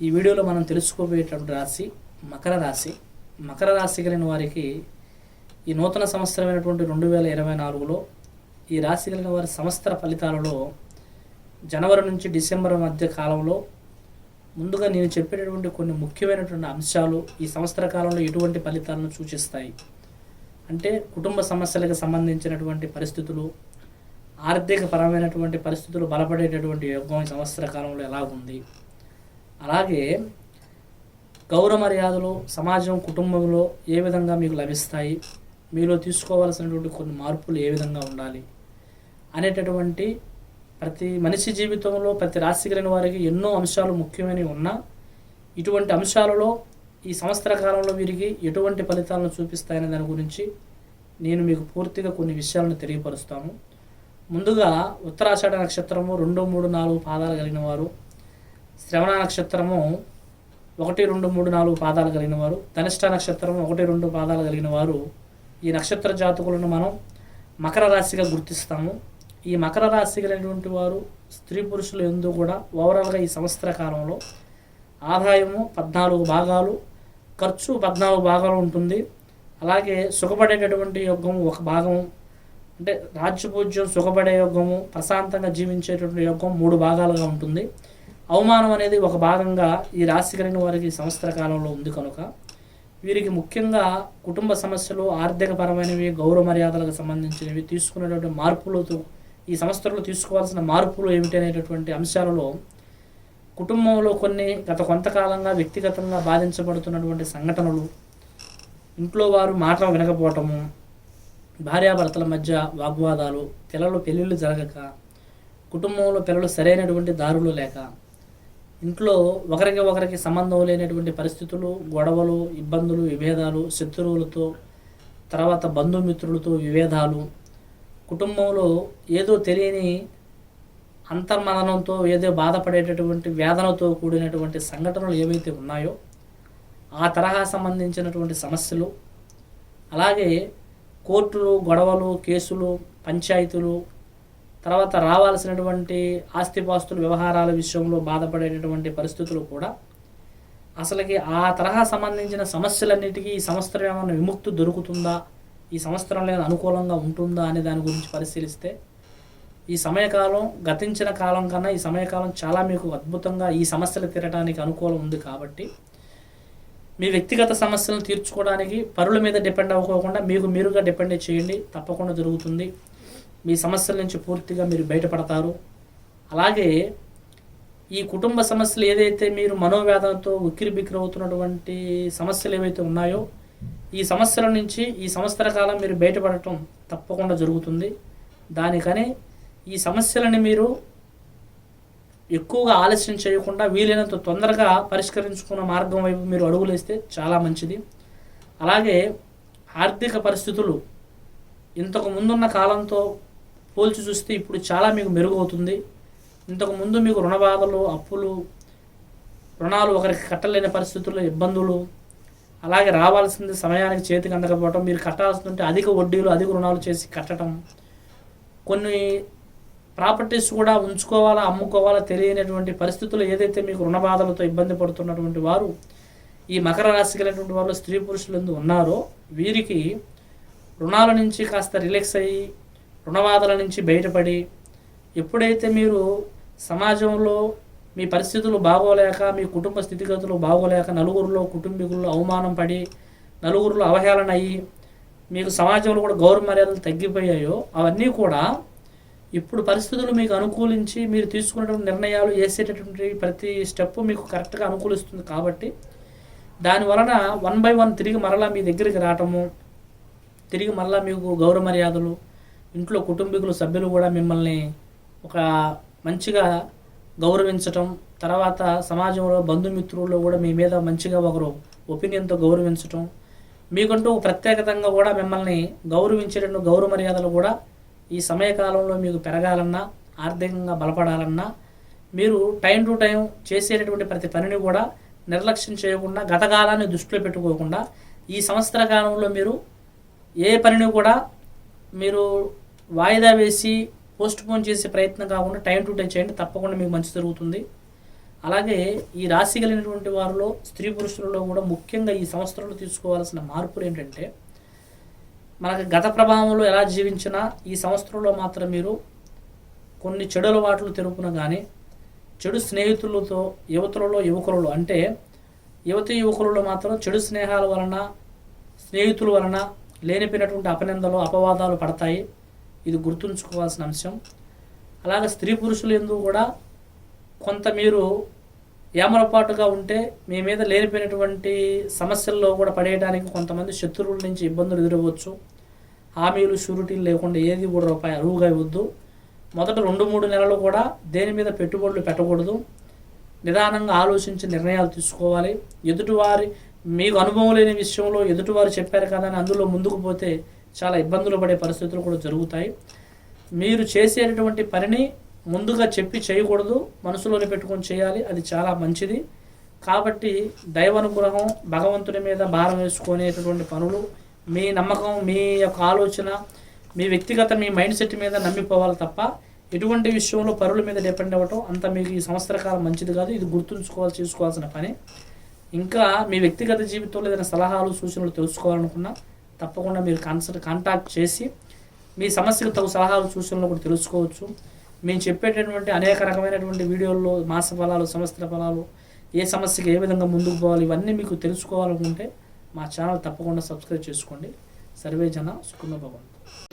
ఈ వీడియోలో మనం తెలుసుకోబోయేటువంటి రాశి మకర రాశి. మకర రాశి కలిగిన వారికి ఈ నూతన సంవత్సరమైనటువంటి రెండు వేల ఇరవై నాలుగులో ఈ రాశి కలిగిన వారి సంవత్సర ఫలితాలలో జనవరి నుంచి డిసెంబర్ మధ్య కాలంలో ముందుగా నేను చెప్పేటటువంటి కొన్ని ముఖ్యమైనటువంటి అంశాలు ఈ సంవత్సర కాలంలో ఎటువంటి ఫలితాలను సూచిస్తాయి. అంటే కుటుంబ సమస్యలకు సంబంధించినటువంటి పరిస్థితులు ఆర్థిక పరమైనటువంటి పరిస్థితులు బలపడేటటువంటి యోగం ఈ సంవత్సర కాలంలో ఎలా ఉంది అలాగే గౌరవ మర్యాదలు సమాజం కుటుంబంలో ఏ విధంగా మీకు లభిస్తాయి మీలో తీసుకోవాల్సినటువంటి కొన్ని మార్పులు ఏ విధంగా ఉండాలి అనేటటువంటి ప్రతి మనిషి జీవితంలో ప్రతి రాశి కలిగిన వారికి ఎన్నో అంశాలు ముఖ్యమైనవి ఉన్నా ఇటువంటి అంశాలలో ఈ సంవత్సర కాలంలో వీరికి ఎటువంటి ఫలితాలను చూపిస్తాయనే దాని గురించి నేను మీకు పూర్తిగా కొన్ని విషయాలను తెలియపరుస్తాను. ముందుగా ఉత్తరాషాఢ నక్షత్రము రెండు మూడు నాలుగు పాదాలు కలిగిన వారు శ్రవణ నక్షత్రము ఒకటి రెండు మూడు నాలుగు పాదాలు కలిగిన వారు. ధనిష్ట నక్షత్రం ఒకటి రెండు పాదాలు కలిగిన వారు. ఈ నక్షత్ర జాతకులను మనం మకర రాశిగా గుర్తిస్తాము. ఈ మకర రాశి కలిగినటువంటి వారు స్త్రీ పురుషులు ఎందు కూడా ఓవరాల్గా ఈ సంవత్సర కాలంలో ఆదాయము పద్నాలుగు భాగాలు ఖర్చు పద్నాలుగు భాగాలు ఉంటుంది. అలాగే సుఖపడేటటువంటి యోగం ఒక భాగం అంటే రాజ్యపూజ్యం సుఖపడే యోగము ప్రశాంతంగా జీవించేటటువంటి యోగం మూడు భాగాలుగా ఉంటుంది. అవమానం అనేది ఒక భాగంగా ఈ రాశి కలిగిన వారికి ఈ సంవత్సర కాలంలో ఉంది కనుక వీరికి ముఖ్యంగా కుటుంబ సమస్యలు ఆర్థిక పరమైనవి గౌరవ మర్యాదలకు సంబంధించినవి తీసుకునేటువంటి మార్పులతో ఈ సంవత్సరంలో తీసుకోవాల్సిన మార్పులు ఏమిటి అనేటటువంటి అంశాలలో కుటుంబంలో కొన్ని గత కొంతకాలంగా వ్యక్తిగతంగా బాధించబడుతున్నటువంటి సంఘటనలు ఇంట్లో వారు మాట వినకపోవటము భార్యాభర్తల మధ్య వాగ్వాదాలు పిల్లలు పెళ్ళిళ్ళు జరగక కుటుంబంలో పిల్లలు సరైనటువంటి దారులు లేక ఇంట్లో ఒకరికి ఒకరికి సంబంధం లేనటువంటి పరిస్థితులు గొడవలు ఇబ్బందులు విభేదాలు శత్రువులతో తర్వాత బంధుమిత్రులతో విభేదాలు కుటుంబంలో ఏదో తెలియని అంతర్మదనంతో ఏదో బాధపడేటటువంటి వేదనతో కూడినటువంటి సంఘటనలు ఏవైతే ఉన్నాయో ఆ తరహా సంబంధించినటువంటి సమస్యలు అలాగే కోర్టులు గొడవలు కేసులు పంచాయతీలు తర్వాత రావాల్సినటువంటి ఆస్తిపాస్తుల వ్యవహారాల విషయంలో బాధపడేటటువంటి పరిస్థితులు కూడా అసలుకి ఆ తరహా సంబంధించిన సమస్యలన్నిటికీ ఈ సంవత్సరం ఏమైనా విముక్తి దొరుకుతుందా? ఈ సంవత్సరం లేదా అనుకూలంగా ఉంటుందా అనే దాని గురించి పరిశీలిస్తే ఈ సమయకాలం గతించిన కాలం కన్నా ఈ సమయకాలం చాలా మీకు అద్భుతంగా ఈ సమస్యలు తీరడానికి అనుకూలం ఉంది కాబట్టి మీ వ్యక్తిగత సమస్యలను తీర్చుకోవడానికి పరుల మీద డిపెండ్ అవ్వకోకుండా మీకు మీరుగా డిపెండ్ చేయండి. తప్పకుండా జరుగుతుంది. మీ సమస్యల నుంచి పూర్తిగా మీరు బయటపడతారు. అలాగే ఈ కుటుంబ సమస్యలు ఏదైతే మీరు మనోవేదనతో ఉక్కిరి బిక్కిరి అవుతున్నటువంటి సమస్యలు ఏవైతే ఉన్నాయో ఈ సమస్యల నుంచి ఈ సంవత్సర కాలం మీరు బయటపడటం తప్పకుండా జరుగుతుంది. దానికని ఈ సమస్యలని మీరు ఎక్కువగా ఆలస్యం చేయకుండా వీలైనంత తొందరగా పరిష్కరించుకున్న మార్గం వైపు మీరు అడుగులేస్తే చాలా మంచిది. అలాగే ఆర్థిక పరిస్థితులు ఇంతకు ముందున్న కాలంతో పోల్చి చూస్తే ఇప్పుడు చాలా మీకు మెరుగవుతుంది. ఇంతకుముందు మీకు రుణ బాధలు అప్పులు రుణాలు ఒకరికి కట్టలేని పరిస్థితుల్లో ఇబ్బందులు అలాగే రావాల్సింది సమయానికి చేతికి అందకపోవటం మీరు కట్టాల్సిందంటే అధిక వడ్డీలు అధిక రుణాలు చేసి కట్టడం కొన్ని ప్రాపర్టీస్ కూడా ఉంచుకోవాలా అమ్ముకోవాలా తెలియనటువంటి పరిస్థితులు ఏదైతే మీకు రుణ బాధలతో ఇబ్బంది పడుతున్నటువంటి వారు ఈ మకర రాశి కలిగినటువంటి వాళ్ళు స్త్రీ పురుషులందు ఉన్నారో వీరికి రుణాల నుంచి కాస్త రిలాక్స్ అయ్యి రుణబాధల నుంచి బయటపడి ఎప్పుడైతే మీరు సమాజంలో మీ పరిస్థితులు బాగోలేక మీ కుటుంబ స్థితిగతులు బాగోలేక నలుగురిలో కుటుంబీకుల్లో అవమానం పడి నలుగురిలో అవహేళన అయ్యి మీకు సమాజంలో కూడా గౌరవ మర్యాదలు తగ్గిపోయాయో అవన్నీ కూడా ఇప్పుడు పరిస్థితులు మీకు అనుకూలించి మీరు తీసుకున్నటువంటి నిర్ణయాలు వేసేటటువంటి ప్రతి స్టెప్ మీకు కరెక్ట్గా అనుకూలిస్తుంది కాబట్టి దాని వలన వన్ బై వన్ తిరిగి మరలా మీ దగ్గరికి రావటము తిరిగి మరలా మీకు గౌరవ మర్యాదలు ఇంట్లో కుటుంబీకులు సభ్యులు కూడా మిమ్మల్ని ఒక మంచిగా గౌరవించటం తర్వాత సమాజంలో బంధుమిత్రుల్లో కూడా మీ మీద మంచిగా ఒకరు ఒపీనియన్తో గౌరవించటం మీకంటూ ప్రత్యేకతంగా కూడా మిమ్మల్ని గౌరవించేటట్టు గౌరవ మర్యాదలు కూడా ఈ సమయకాలంలో మీకు పెరగాలన్నా ఆర్థికంగా బలపడాలన్నా మీరు టైం టు టైం చేసేటటువంటి ప్రతి పనిని కూడా నిర్లక్ష్యం చేయకుండా గతకాలాన్ని దృష్టిలో పెట్టుకోకుండా ఈ సంవత్సర కాలంలో మీరు ఏ పనిని కూడా మీరు వాయిదా వేసి పోస్ట్ పోన్ చేసే ప్రయత్నం కాకుండా టైం టు టైం చేయండి తప్పకుండా మీకు మంచి జరుగుతుంది. అలాగే ఈ రాశి కలిగినటువంటి వారిలో స్త్రీ పురుషులలో కూడా ముఖ్యంగా ఈ సంవత్సరంలో తీసుకోవాల్సిన మార్పులు ఏంటంటే మనకు గత ప్రభావంలో ఎలా జీవించినా ఈ సంవత్సరంలో మాత్రం మీరు కొన్ని చెడు అలవాట్లు తెరుపున కానీ చెడు స్నేహితులతో యువతులలో యువకులలో అంటే యువతి యువకులలో మాత్రం చెడు స్నేహాల వలన స్నేహితుల వలన లేనిపోయినటువంటి అపనిందలు అపవాదాలు పడతాయి. ఇది గుర్తుంచుకోవాల్సిన అంశం. అలాగే స్త్రీ పురుషులు ఎందు కూడా కొంత మీరు ఏమరపాటుగా ఉంటే మీ మీద లేనిపోయినటువంటి సమస్యల్లో కూడా పడేయడానికి కొంతమంది శత్రువుల నుంచి ఇబ్బందులు ఎదురవ్వచ్చు. హామీలు షూరిటీలు లేకుండా ఏది కూడా రూపాయి అరువుగా ఇవ్వద్దు. మొదట రెండు మూడు నెలలు కూడా దేని మీద పెట్టుబడులు పెట్టకూడదు. నిదానంగా ఆలోచించి నిర్ణయాలు తీసుకోవాలి. ఎదుటివారి మీకు అనుభవం లేని విషయంలో ఎదుటివారు చెప్పారు కదా అని అందులో ముందుకు పోతే చాలా ఇబ్బందులు పడే పరిస్థితులు కూడా జరుగుతాయి. మీరు చేసేటటువంటి పనిని ముందుగా చెప్పి చేయకూడదు మనసులోనే పెట్టుకొని చేయాలి అది చాలా మంచిది. కాబట్టి దైవానుగ్రహం భగవంతుని మీద భారం వేసుకునేటటువంటి పనులు మీ నమ్మకం మీ యొక్క ఆలోచన మీ వ్యక్తిగత మీ మైండ్ సెట్ మీద నమ్మిపోవాలి తప్ప ఎటువంటి విషయంలో పరుల మీద డిపెండ్ అవ్వటం అంత మీకు ఈ సంవత్సర కాలం మంచిది కాదు. ఇది గుర్తుంచుకోవాలి చేసుకోవాల్సిన పని. ఇంకా మీ వ్యక్తిగత జీవితంలో ఏదైనా సలహాలు సూచనలు తెలుసుకోవాలనుకున్నా తప్పకుండా మీరు కన్సల్ట్ కాంటాక్ట్ చేసి మీ సమస్యకు తగు సలహాలు సూచనలు కూడా తెలుసుకోవచ్చు. మేము చెప్పేటటువంటి అనేక రకమైనటువంటి వీడియోల్లో మాస ఫలాలు సంవత్సర ఫలాలు ఏ సమస్యకి ఏ విధంగా ముందుకు పోవాలి ఇవన్నీ మీకు తెలుసుకోవాలనుకుంటే మా ఛానల్ తప్పకుండా సబ్స్క్రైబ్ చేసుకోండి. సర్వే జన సుఖమ